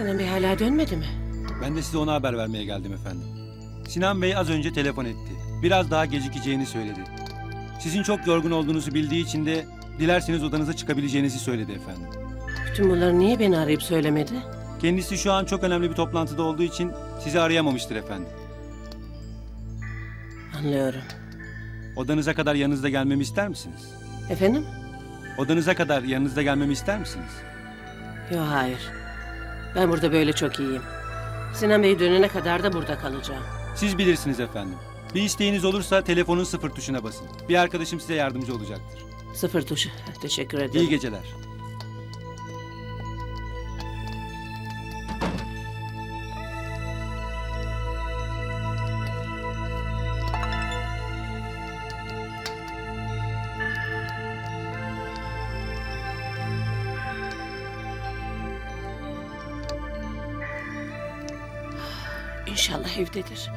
Sinan Bey hala dönmedi mi? Ben de size ona haber vermeye geldim efendim. Sinan Bey az önce telefon etti. Biraz daha gecikeceğini söyledi. Sizin çok yorgun olduğunuzu bildiği için de dilerseniz odanıza çıkabileceğinizi söyledi efendim. Bütün bunları niye beni arayıp söylemedi? Kendisi şu an çok önemli bir toplantıda olduğu için sizi arayamamıştır efendim. Anlıyorum. Odanıza kadar yanınızda gelmemi ister misiniz? Efendim? Odanıza kadar yanınızda gelmemi ister misiniz? Yok hayır. Ben burada böyle çok iyiyim. Sinan Bey dönene kadar da burada kalacağım. Siz bilirsiniz efendim. Bir isteğiniz olursa telefonun sıfır tuşuna basın. Bir arkadaşım size yardımcı olacaktır. Sıfır tuşu. Teşekkür ederim. İyi geceler. İnşallah evdedir.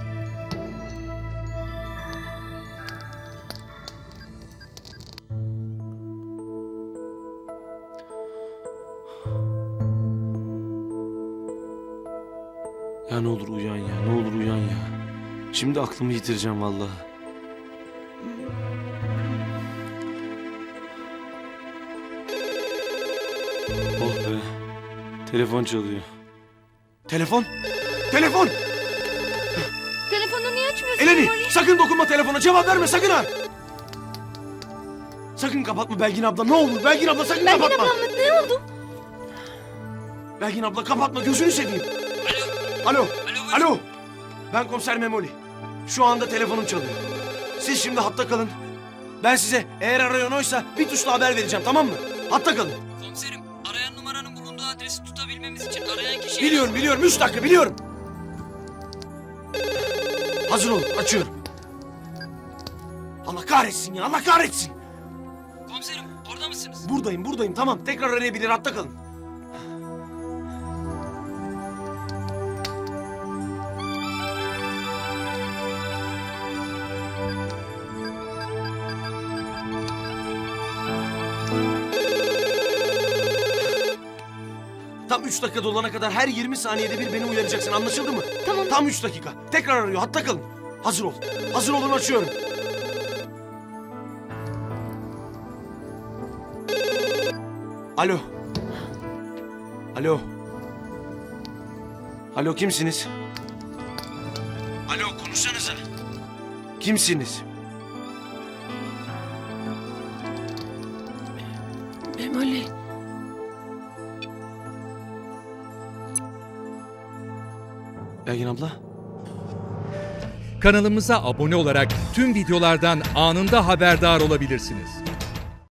Ya ne olur uyan ya, ne olur uyan ya. Şimdi aklımı yitireceğim vallahi. Oh be. Telefon çalıyor. Telefon? Telefon! Eleni! Sakın dokunma telefona. Cevap verme sakın ha! Sakın kapatma Belgin abla. Ne olur Belgin abla sakın Belgin kapatma. ablam mı? Ne oldu? Belgin abla kapatma gözünü seveyim. Alo. Alo. Alo. Ben komiser Memoli. Şu anda telefonum çalıyor. Siz şimdi hatta kalın. Ben size eğer arayan oysa bir tuşla haber vereceğim tamam mı? Hatta kalın. Komiserim, arayan numaranın bulunduğu adresi tutabilmemiz için arayan kişiye... Biliyorum biliyorum. Üç dakika biliyorum. Hazır olun. Açıyorum. Allah kahretsin ya. Allah kahretsin. Komiserim, orada mısınız? Buradayım buradayım tamam. Tekrar arayabilir. Hatta kalın. Tam üç dakika dolana kadar her 20 saniyede bir beni uyaracaksın anlaşıldı mı? Tamam. Tam üç dakika. Tekrar arıyor hatta kalın. Hazır ol. Hazır olun açıyorum. Alo. Alo. Alo kimsiniz? Alo konuşsanıza. Kimsiniz? Belgin abla. Kanalımıza abone olarak tüm videolardan anında haberdar olabilirsiniz.